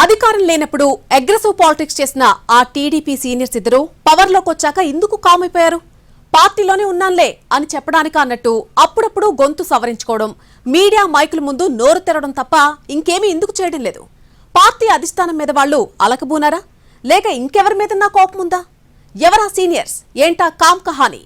అధికారం లేనప్పుడు aggressive politics చేసిన ఆ టీడీపీ సీనియర్స్ ఇద్దరు పవర్లోకి వచ్చాక ఎందుకు కామైపోయారు? పార్టీలోనే ఉన్నాన్లే అని చెప్పడానికి అన్నట్టు అప్పుడప్పుడు గొంతు సవరించుకోవడం మీడియా మైకుల ముందు నోరు తెరవడం తప్ప ఇంకేమీ ఎందుకు చేయడం లేదు. పార్టీ అధిష్టానం మీద వాళ్ళు అలకబూనారా? లేక ఇంకెవరి మీద కోపం ఉందా? ఎవరా సీనియర్స్? ఏంటా కామ్ కహానీ?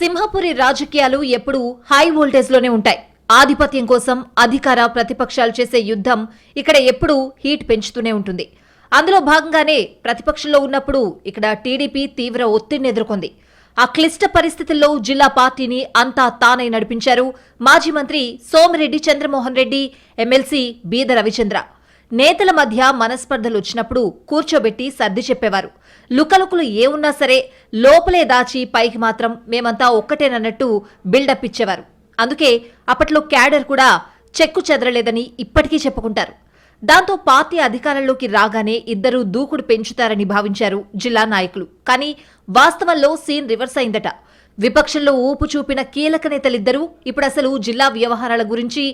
సింహపురి రాజకీయాలు ఎప్పుడూ హై వోల్టేజ్లోనే ఉంటాయి. ఆధిపత్యం కోసం అధికార ప్రతిపక్షాలు చేసే యుద్ధం ఇక్కడ ఎప్పుడూ హీట్ పెంచుతూనే ఉంటుంది. అందులో భాగంగానే ప్రతిపక్షంలో ఉన్నప్పుడు ఇక్కడ టీడీపీ తీవ్ర ఒత్తిడిని ఎదుర్కొంది. ఆ క్లిష్ట పరిస్థితుల్లో జిల్లా పార్టీని అంతా తానై నడిపించారు మాజీ మంత్రి సోమిరెడ్డి చంద్రమోహన్ రెడ్డి ఎమ్మెల్సీ బీద రవిచంద్ర. నేతల మధ్య మనస్పర్ధలు వచ్చినప్పుడు కూర్చోబెట్టి సర్ది చెప్పేవారు. లుకలుకులు ఏ ఉన్నా సరే లోపలే దాచి పైకి మాత్రం మేమంతా ఒక్కటేనన్నట్టు బిల్డప్ ఇచ్చేవారు. అందుకే అప్పట్లో క్యాడర్ కూడా చెక్కు చెదరలేదని ఇప్పటికీ చెప్పుకుంటారు. దాంతో పార్టీ అధికారంలోకి రాగానే ఇద్దరూ దూకుడు పెంచుతారని భావించారు జిల్లా నాయకులు. కానీ వాస్తవంలో సీన్ రివర్స్ అయిందట. విపక్షంలో ఊపు చూపిన కీలక నేతలిద్దరూ ఇప్పుడు అసలు జిల్లా వ్యవహారాల గురించి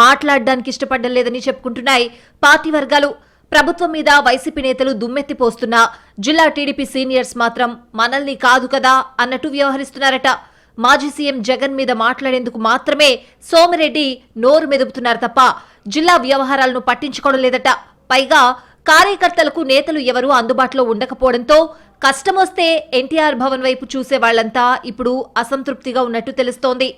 మాట్లాడడానికి ఇష్టపడడం లేదని చెప్పుకుంటున్నాయి. పార్టీ వర్గాలు ప్రభుత్వం మీద వైసీపీ నేతలు దుమ్మెత్తిపోస్తున్నా జిల్లా టీడీపీ సీనియర్స్ మాత్రం మనల్ని కాదు కదా అన్నట్టు వ్యవహరిస్తున్నారట. మాజీ సీఎం జగన్ మీద మాట్లాడేందుకు మాత్రమే సోమిరెడ్డి నోరు మెదుపుతున్నారు తప్ప జిల్లా వ్యవహారాలను పట్టించుకోవడం లేదట. పైగా కార్యకర్తలకు నేతలు ఎవరూ అందుబాటులో ఉండకపోవడంతో కష్టమొస్తే ఎన్టీఆర్ భవన్ వైపు చూసే వాళ్ళంతా ఇప్పుడు అసంతృప్తిగా ఉన్నట్టు తెలుస్తోంది.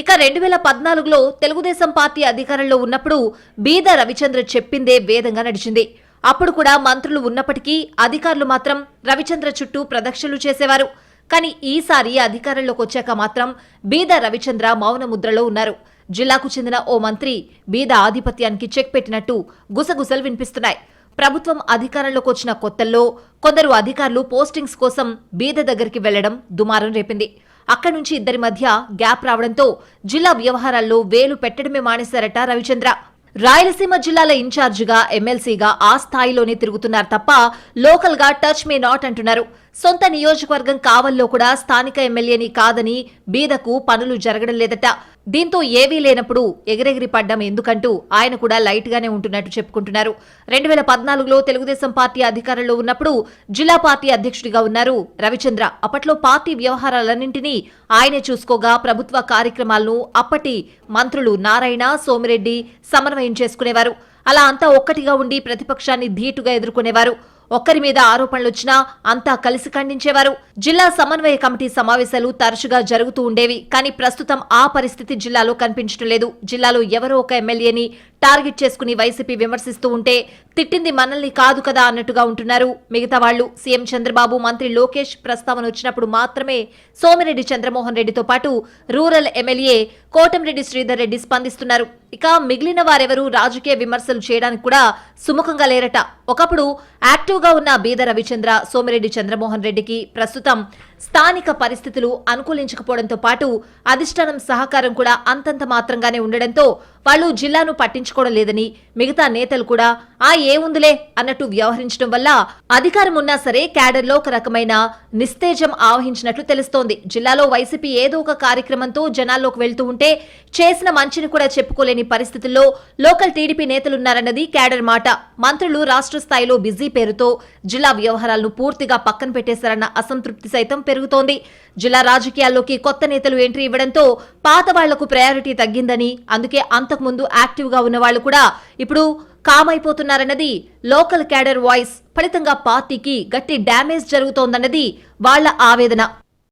ఇక రెండు వేల పద్నాలుగులో తెలుగుదేశం పార్టీ అధికారంలో ఉన్నప్పుడు బీద రవిచంద్ర చెప్పిందే వేదంగా నడిచింది. అప్పుడు కూడా మంత్రులు ఉన్నప్పటికీ అధికారులు మాత్రం రవిచంద్ర చుట్టూ ప్రదక్షిణలు చేసేవారు. కానీ ఈసారి అధికారంలోకి వచ్చాక మాత్రం బీద రవిచంద్ర మౌన ముద్రలో ఉన్నారు. జిల్లాకు చెందిన ఓ మంత్రి బీద ఆధిపత్యానికి చెక్ పెట్టినట్టు గుసగుసలు వినిపిస్తున్నాయి. ప్రభుత్వం అధికారంలోకి వచ్చిన కొత్తల్లో కొందరు అధికారులు పోస్టింగ్స్ కోసం బీద దగ్గరికి వెళ్ళడం దుమారం రేపింది. అక్కడి నుంచి ఇద్దరి మధ్య గ్యాప్ రావడంతో జిల్లా వ్యవహారాల్లో వేలు పెట్టడమే మానేశారట రవిచంద్ర. రాయలసీమ జిల్లాల ఇన్ఛార్జిగా ఎమ్మెల్సీగా ఆ స్థాయిలోనే తిరుగుతున్నారు తప్ప లోకల్గా టచ్ మే నాట్ అంటున్నారు. సొంత నియోజకవర్గం కావల్లో కూడా స్థానిక ఎమ్మెల్యేని కాదని బీదకు పనులు జరగడం లేదట. దీంతో ఏవీ లేనప్పుడు ఎగిరెగిరి పడ్డం ఎందుకంటూ ఆయన కూడా లైట్ గానే ఉంటున్నట్టు చెప్పుకుంటున్నారు. రెండు వేల పద్నాలుగులో తెలుగుదేశం పార్టీ అధికారంలో ఉన్నప్పుడు జిల్లా పార్టీ అధ్యక్షుడిగా ఉన్నారు రవిచంద్ర. అప్పట్లో పార్టీ వ్యవహారాలన్నింటినీ ఆయనే చూసుకోగా ప్రభుత్వ కార్యక్రమాలను అప్పటి మంత్రులు నారాయణ సోమిరెడ్డి సమన్వయం చేసుకునేవారు. అలా అంతా ఒక్కటిగా ఉండి ప్రతిపక్షాన్ని ధీటుగా ఎదుర్కొనేవారు. ఒక్కరి మీద ఆరోపణలొచ్చినా అంతా కలిసి ఖండించేవారు. జిల్లా సమన్వయ కమిటీ సమావేశాలు తరచుగా జరుగుతూ ఉండేవి కానీ ప్రస్తుతం ఆ పరిస్థితి జిల్లాలో కనిపించడం లేదు. జిల్లాలో ఎవరో ఒక ఎమ్మెల్యేని టార్గెట్ చేసుకుని వైసీపీ విమర్శిస్తూ ఉంటే తిట్టింది మనల్ని కాదు కదా అన్నట్టుగా ఉంటున్నారు. మిగతా వాళ్ళు సీఎం చంద్రబాబు మంత్రి లోకేష్ ప్రస్తావన వచ్చినప్పుడు మాత్రమే సోమిరెడ్డి చంద్రమోహన్ రెడ్డితో పాటు రూరల్ ఎమ్మెల్యే కోటంరెడ్డి శ్రీధర్ రెడ్డి స్పందిస్తున్నారు. ఇక మిగిలిన వారెవరూ రాజకీయ విమర్శలు చేయడానికి కూడా సుముఖంగా లేరట. ఒకప్పుడు యాక్టివ్గా ఉన్న బీద రవిచంద్ర సోమిరెడ్డి చంద్రమోహన్ రెడ్డికి ప్రస్తుతం స్థానిక పరిస్థితులు అనుకూలించకపోవడంతో పాటు అధిష్టానం సహకారం కూడా అంతంత మాత్రంగానే ఉండడంతో వాళ్ళు జిల్లాను పట్టించుకోవడం లేదని మిగతా నేతలు కూడా ఆ ఏముందిలే అన్నట్టు వ్యవహరించడం వల్ల అధికారం ఉన్నా సరే క్యాడర్లో ఒక రకమైన నిస్తేజం ఆవహించినట్లు తెలుస్తోంది. జిల్లాలో వైసీపీ ఏదో ఒక కార్యక్రమంతో జనాల్లోకి వెళ్తూ ఉంటే చేసిన మంచిని కూడా చెప్పుకోలేని పరిస్థితుల్లో లోకల్ టీడీపీ నేతలున్నారన్నది క్యాడర్ మాట. మంత్రులు రాష్ట్ర స్థాయిలో బిజీ పేరుతో జిల్లా వ్యవహారాలను పూర్తిగా పక్కన పెట్టేశారన్న అసంతృప్తి సైతం పెరుగుతోంది. జిల్లా రాజకీయాల్లోకి కొత్త నేతలు ఎంట్రీ ఇవ్వడంతో పాత వాళ్ళకు ప్రయారిటీ తగ్గిందని అందుకే అంత అంతకుముందు యాక్టివ్గా ఉన్న వాళ్ళు కూడా ఇప్పుడు కామైపోతున్నారన్నది లోకల్ క్యాడర్ వాయిస్ ఫలితంగా పార్టీకి గట్టి డ్యామేజ్ జరుగుతోందన్నది వాళ్ళ ఆవేదన.